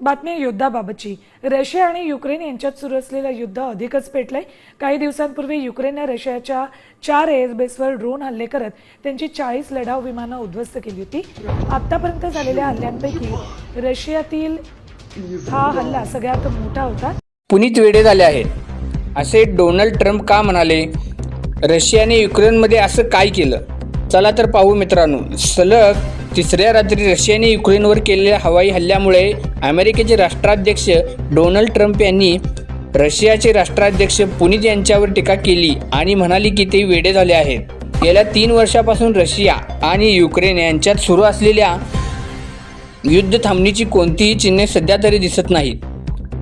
बातमी युद्धाबाबतची. रशिया आणि युक्रेन यांच्यात सुरू असलेलं युद्ध अधिकच पेटलंय. काही दिवसांपूर्वी युक्रेनने रशियाच्या चार एअरबेसवर ड्रोन हल्ले करत त्यांची चाळीस लढाऊ विमानं उद्ध्वस्त केली होती. आतापर्यंत झालेल्या हल्ल्यांपैकी रशियातील हा हल्ला सगळ्यात मोठा होता. पुनीत वेडे झाले आहेत. असे डोनाल्ड ट्रम्प का म्हणाले? रशियाने युक्रेनमध्ये असं काय केलं? चला तर पाहू मित्रांनो. सलग तिसऱ्या रात्री रशियाने युक्रेनवर केलेल्या हवाई हल्ल्यामुळे अमेरिकेचे राष्ट्राध्यक्ष डोनाल्ड ट्रम्प यांनी रशियाचे राष्ट्राध्यक्ष पुनीत यांच्यावर टीका केली आणि म्हणाली की ते वेडे झाले आहेत. गेल्या तीन वर्षापासून रशिया आणि युक्रेन यांच्यात सुरू असलेल्या युद्ध थांबणीची कोणतीही चिन्हे सध्या तरी दिसत नाहीत.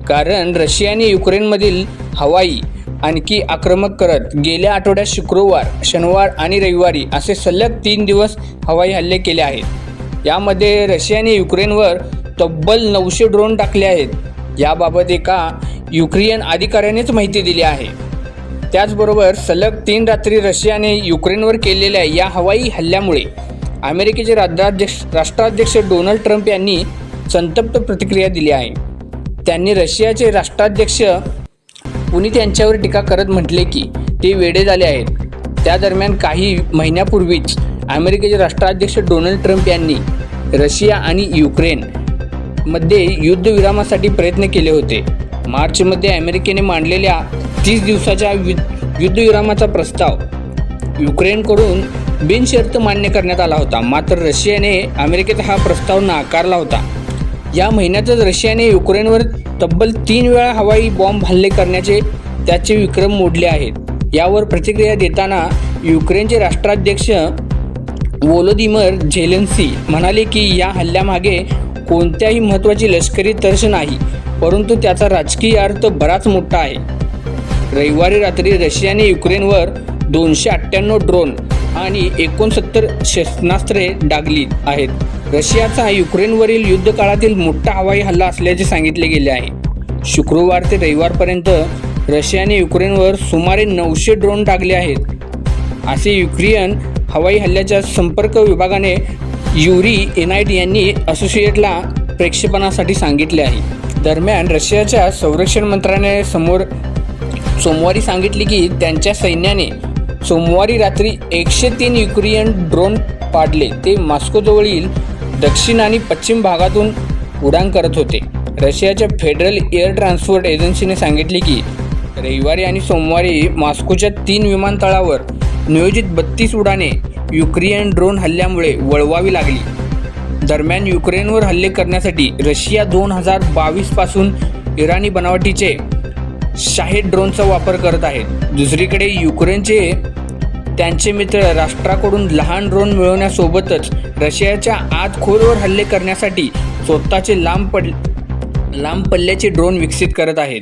कारण रशियाने युक्रेनमधील हवाई आणखी आक्रमक करत गेल्या आठवड्यात शुक्रवार शनिवार आणि रविवारी असे सलग तीन दिवस हवाई हल्ले केले आहेत. यामध्ये रशियाने युक्रेनवर तब्बल नऊशे ड्रोन टाकले आहेत. याबाबत एका युक्रेन अधिकाऱ्यानेच माहिती दिली आहे. त्याचबरोबर सलग तीन रात्री रशियाने युक्रेनवर केलेल्या या हवाई हल्ल्यामुळे अमेरिकेचे राज्याध्यक्ष राष्ट्राध्यक्ष डोनाल्ड ट्रम्प यांनी संतप्त प्रतिक्रिया दिली आहे. त्यांनी रशियाचे राष्ट्राध्यक्ष पुनीत यांच्यावर टीका करत म्हटले की ते वेडे झाले आहेत. त्या दरम्यान काही महिन्यापूर्वीच अमेरिकेचे राष्ट्राध्यक्ष डोनाल्ड ट्रम्प यांनी रशिया आणि युक्रेन मध्ये युद्धविरामासाठी प्रयत्न केले होते. मार्चमध्ये अमेरिकेने मांडलेल्या तीस दिवसाच्या युद्धविरामाचा प्रस्ताव युक्रेनकडून बिनशर्त मान्य करण्यात आला होता. मात्र रशियाने अमेरिकेचा हा प्रस्ताव नाकारला होता. या महिन्यातच रशियाने युक्रेनवर तब्बल तीन वेळा हवाई बॉम्ब हल्ले करण्याचे त्याचे विक्रम मोडले आहेत. यावर प्रतिक्रिया देताना युक्रेनचे राष्ट्राध्यक्ष वोलोदिमर झेलेन्सी म्हणाले की या हल्ल्यामागे कोणत्याही महत्त्वाची लष्करी तर्श नाही परंतु त्याचा राजकीय अर्थ बराच मोठा आहे. रविवारी रात्री रशियाने युक्रेनवर दोनशे अठ्ठ्याण्णव ड्रोन आणि एकोणसत्तर शस्त्रास्त्रे डागली आहेत. रशियाचा युक्रेनवरील युद्धकाळातील मोठा हवाई हल्ला असल्याचे सांगितले गेले आहे. शुक्रवार ते रविवारपर्यंत रशियाने युक्रेनवर सुमारे नऊशे ड्रोन टाकले आहेत. असे युक्रेन हवाई हल्ल्याच्या संपर्क विभागाने युरी एनआयटी यांनी असोसिएटला प्रेक्षेपणासाठी सांगितले आहे. दरम्यान रशियाच्या संरक्षण मंत्रालयाने समोर सोमवारी सांगितले की त्यांच्या सैन्याने सोमवारी रात्री एकशे तीन युक्रियन ड्रोन पाडले. ते मॉस्कोजवळील दक्षिण आणि पश्चिम भागातून उड्डाण करत होते. रशियाच्या फेडरल एअर ट्रान्सपोर्ट एजन्सीने सांगितले की रविवारी आणि सोमवारी मॉस्कोच्या तीन विमानतळावर नियोजित बत्तीस उडाणे युक्रेन ड्रोन हल्ल्यामुळे वळवावी लागली. दरम्यान युक्रेनवर हल्ले करण्यासाठी रशिया दोन हजार बावीसपासून इराणी बनावटीचे शाहीद ड्रोनचा वापर करत आहेत दुसरीकडे युक्रेनचे त्यांचे मित्र राष्ट्राकडून लहान ड्रोन मिळवण्यासोबतच रशियाच्या आत खोलवर हल्ले करण्यासाठी स्वतःचे लांब पड लांब पल्ल्याचे ड्रोन विकसित करत आहेत.